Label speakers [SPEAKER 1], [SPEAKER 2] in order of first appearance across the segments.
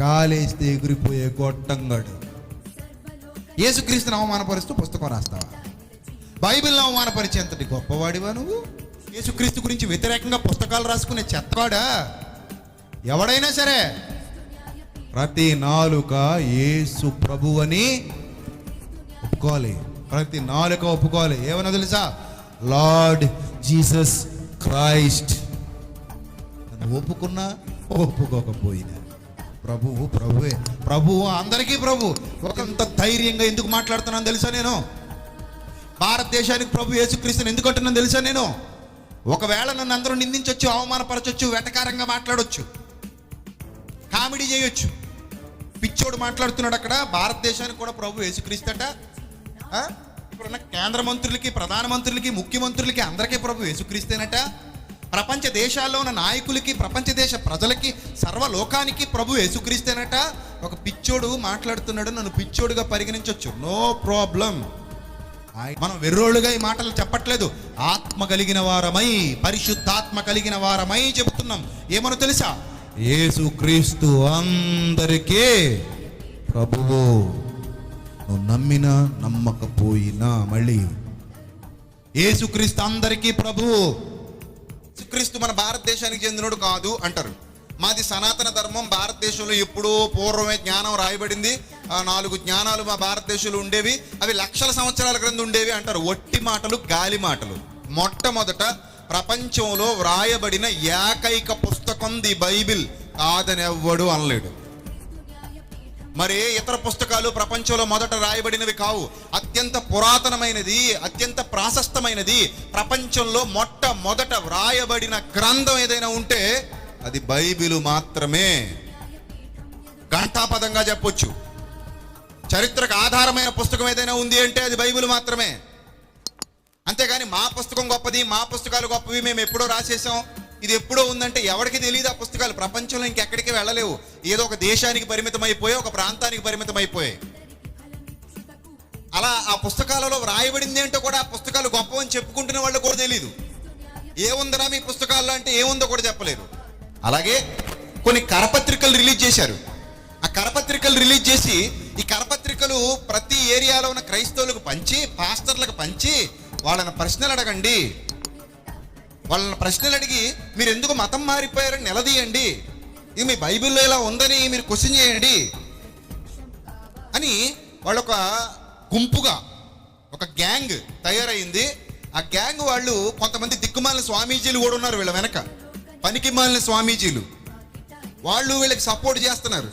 [SPEAKER 1] కాలేస్తే ఎగిరిపోయే గొట్టంగాడు. యేసుక్రీస్తుని అవమానపరుస్తూ పుస్తకం రాస్తావా? బైబిల్ని అవమానపరిచేంతటి గొప్పవాడివా నువ్వు? యేసుక్రీస్తు గురించి వ్యతిరేకంగా పుస్తకాలు రాసుకునే చెత్తవాడా? ఎవడైనా సరే. ప్రతి నాలుక యేసు ప్రభువని ఒప్పుకోవాలి. ప్రతి నాలుక ఒప్పుకోవాలి. ఏమన్నా తెలుసా? Lord Jesus Christ. అని ఒప్పుకున్నా ఒప్పుకోకపోయినా. ప్రభువు ప్రభువే. ప్రభువు అందరికీ ప్రభు. ఒకంత ధైర్యంగా ఎందుకు మాట్లాడుతున్నాను తెలుసా నేను? భారతదేశానికి ప్రభు యేసుక్రీస్తుని ఎందుకు అంటున్నాను తెలుసా నేను? ఒకవేళ నన్ను అందరూ నిందించవచ్చు అవమానపరచొచ్చు వెటకారంగా మాట్లాడొచ్చు కామెడీ చేయొచ్చు పిచ్చోడు మాట్లాడుతున్నాడు అక్కడ భారతదేశానికి కూడా ప్రభు యేసుక్రీస్తట ఇప్పుడున్న కేంద్ర మంత్రులకి ప్రధానమంత్రులకి ముఖ్యమంత్రులకి అందరికీ ప్రభు యేసుక్రీస్తేనట. ప్రపంచ దేశాల్లో ఉన్న నాయకులకి ప్రపంచ దేశ ప్రజలకి సర్వలోకానికి ప్రభు యేసుక్రీస్తేనట ఒక పిచ్చోడు మాట్లాడుతున్నాడు నన్ను పిచ్చోడుగా పరిగణించవచ్చు నో ప్రాబ్లం. మనం వెర్రోళ్ళుగా ఈ మాటలు చెప్పట్లేదు. ఆత్మ కలిగిన వారమై పరిశుద్ధాత్మ కలిగిన వారమై చెబుతున్నాం. ఏమనో తెలుసా? యేసుక్రీస్తు అందరికీ ప్రభువు. నువ్వు నమ్మినా నమ్మకపోయినా మళ్ళీ. యేసుక్రీస్తు అందరికీ ప్రభువు. యేసుక్రీస్తు మన భారతదేశానికి చెందినోడు కాదు అంటారు. మాది సనాతన ధర్మం భారతదేశంలో ఎప్పుడో పూర్వమే జ్ఞానం రాయబడింది. ఆ నాలుగు జ్ఞానాలు మా భారతదేశంలో ఉండేవి. అవి లక్షల సంవత్సరాల క్రింద ఉండేవి అంటారు. ఒట్టి మాటలు గాలి మాటలు. మొట్టమొదట ప్రపంచంలో వ్రాయబడిన ఏకైక పుస్తకం ది బైబిల్. కాదని ఎవ్వడు అనలేడు. మరి ఇతర పుస్తకాలు ప్రపంచంలో మొదట రాయబడినవి కావు. అత్యంత పురాతనమైనది అత్యంత ప్రాశస్తమైనది ప్రపంచంలో మొట్టమొదట వ్రాయబడిన గ్రంథం ఏదైనా ఉంటే అది బైబిలు మాత్రమే. ఘంటాపదంగా చెప్పొచ్చు. చరిత్రకు ఆధారమైన పుస్తకం ఏదైనా ఉంది అంటే అది బైబిల్ మాత్రమే. అంతేగాని మా పుస్తకం గొప్పది మా పుస్తకాలు గొప్పవి మేము ఎప్పుడో రాసేసాం ఇది ఎప్పుడో ఉందంటే ఎవరికి తెలియదు ఆ పుస్తకాలు. ప్రపంచంలో ఇంకెక్కడికి వెళ్ళలేవు. ఏదో ఒక దేశానికి పరిమితం ఒక ప్రాంతానికి పరిమితం అయిపోయాయి అలా ఆ పుస్తకాలలో వ్రాయబడింది ఏంటో కూడా ఆ పుస్తకాలు గొప్పవని చెప్పుకుంటున్న వాళ్ళు కూడా తెలియదు ఏముందరా మీ పుస్తకాల్లో అంటే ఏముందో కూడా చెప్పలేరు. అలాగే కొన్ని కరపత్రికలు రిలీజ్ చేశారు. ఆ కరపత్రికలు రిలీజ్ చేసి ఈ కరపత్రికలు ప్రతి ఏరియాలో ఉన్న క్రైస్తవులకు పంచి పాస్టర్లకు పంచి వాళ్ళని ప్రశ్నలు అడగండి. వాళ్ళని ప్రశ్నలు అడిగి మీరు ఎందుకు మతం మారిపోయారని నిలదీయండి. ఇది మీ బైబిల్లో ఇలా ఉందని మీరు క్వశ్చన్ చేయండి. అని వాళ్ళొక గుంపుగా ఒక గ్యాంగ్ తయారైంది. ఆ గ్యాంగ్ వాళ్ళు కొంతమంది దిక్కుమాలిన స్వామీజీలు కూడా ఉన్నారు వీళ్ళ వెనక. పనికిమాలిన స్వామీజీలు. వాళ్ళు వీళ్ళకి సపోర్ట్ చేస్తున్నారు.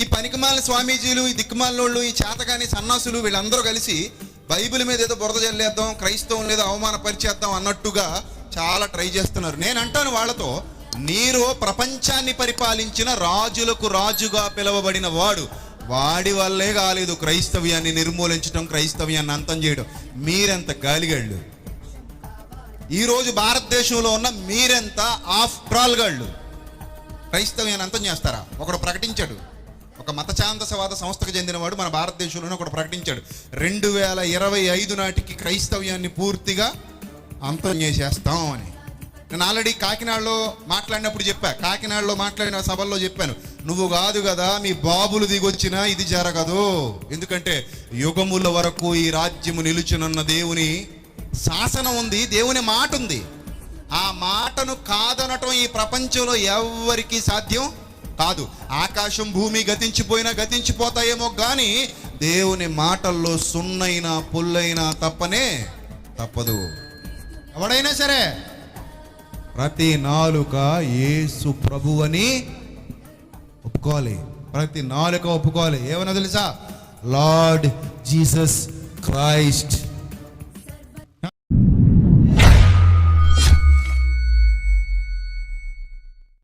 [SPEAKER 1] ఈ పనికిమాలిన స్వామీజీలు ఈ దిక్కుమాలినోళ్ళు ఈ చేతగాని సన్నాసులు వీళ్ళందరూ కలిసి బైబిల్ మీద ఏదో బురద చల్లేద్దాం క్రైస్తవం లేదో అవమానపరిచేద్దాం అన్నట్టుగా చాలా ట్రై చేస్తున్నారు. నేను అంటాను వాళ్ళతో నీరో ప్రపంచాన్ని పరిపాలించిన రాజులకు రాజుగా పిలువబడిన వాడు వాడి వల్లే కాలేదు క్రైస్తవ్యాన్ని నిర్మూలించడం క్రైస్తవ్యాన్ని అంతం చేయడం. మీరెంత గాలిగాళ్ళు? ఈరోజు భారతదేశంలో ఉన్న మీరెంత ఆఫ్టర్ ఆల్ గాళ్ళు క్రైస్తవ్యాన్ని అంతం చేస్తారా? ఒకడు ప్రకటించాడు. ఒక మతచాందసవాద సంస్థకు చెందినవాడు మన భారతదేశంలోనే ఒకడు ప్రకటించాడు. రెండు వేల ఇరవై ఐదు నాటికి క్రైస్తవ్యాన్ని పూర్తిగా అంతం చేసేస్తాం అని. నేను ఆల్రెడీ కాకినాడలో మాట్లాడినప్పుడు చెప్పా. కాకినాడలో మాట్లాడిన సభల్లో చెప్పాను. నువ్వు కాదు కదా మీ బాబులు దిగొచ్చినా ఇది జరగదు. ఎందుకంటే యుగముల వరకు ఈ రాజ్యము నిలుచునున్న దేవుని శాసనం ఉంది దేవుని మాట ఉంది. ఆ మాటను కాదనటం ఈ ప్రపంచంలో ఎవ్వరికీ సాధ్యం కాదు. ఆకాశం భూమి గతించిపోయినా గతించిపోతాయేమో కానీ దేవుని మాటల్లో సున్నైనా పుల్లైనా తప్పనే తప్పదు. ఎవడైనా సరే. ప్రతి నాలుక యేసు ప్రభువని ఒప్పుకోవాలి. ప్రతి నాలుక ఒప్పుకోవాలి. ఏమన్నా తెలుసా? Lord Jesus Christ.